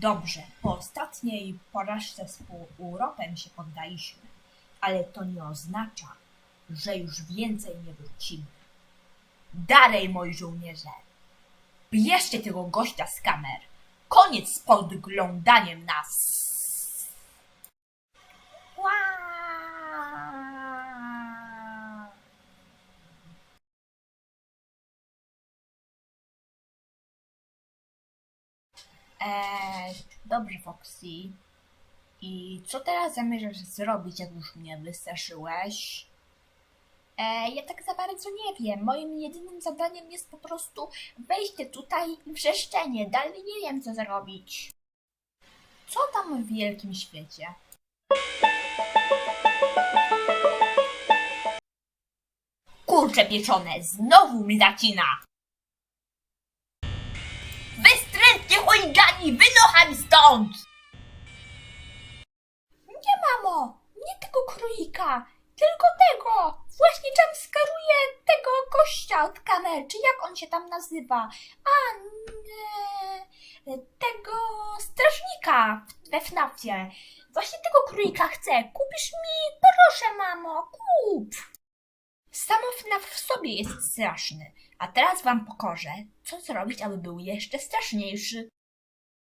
Dobrze, po ostatniej porażce z Europem się poddaliśmy, ale to nie oznacza, że już więcej nie wrócimy. Dalej, moi żołnierze! Bierzcie tego gościa z kamer! Koniec z podglądaniem nas! Eee, dobrze, Foxy. I co teraz zamierzasz zrobić, jak już mnie wystraszyłeś? Eee, ja tak za bardzo nie wiem. Moim jedynym zadaniem jest po prostu wejście tutaj i wrzeszczenie. Dalej nie wiem, co zrobić. Co tam w wielkim świecie? Kurcze pieczone, znowu mi zacina! Chuligani, wynocham stąd! Nie, mamo! Nie tego królika, tylko tego! Właśnie jumpskaruje tego gościa od kamer, czy jak on się tam nazywa? A, nie, tego strażnika we FNAFie. Właśnie tego królika chcę. Kupisz mi? Proszę, mamo, kup! Samo FNAF w sobie jest straszny, a teraz wam pokażę, co zrobić, aby był jeszcze straszniejszy.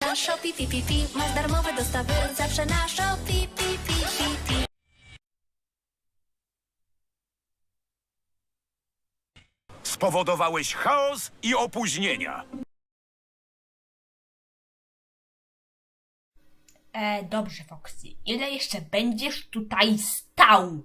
Na Shopee, pi, pi, pi, masz darmowe dostawy zawsze na Shopee, pi, pi, pi, pi. Spowodowałeś chaos i opóźnienia. E, dobrze, Foxy. Ile jeszcze będziesz tutaj stał?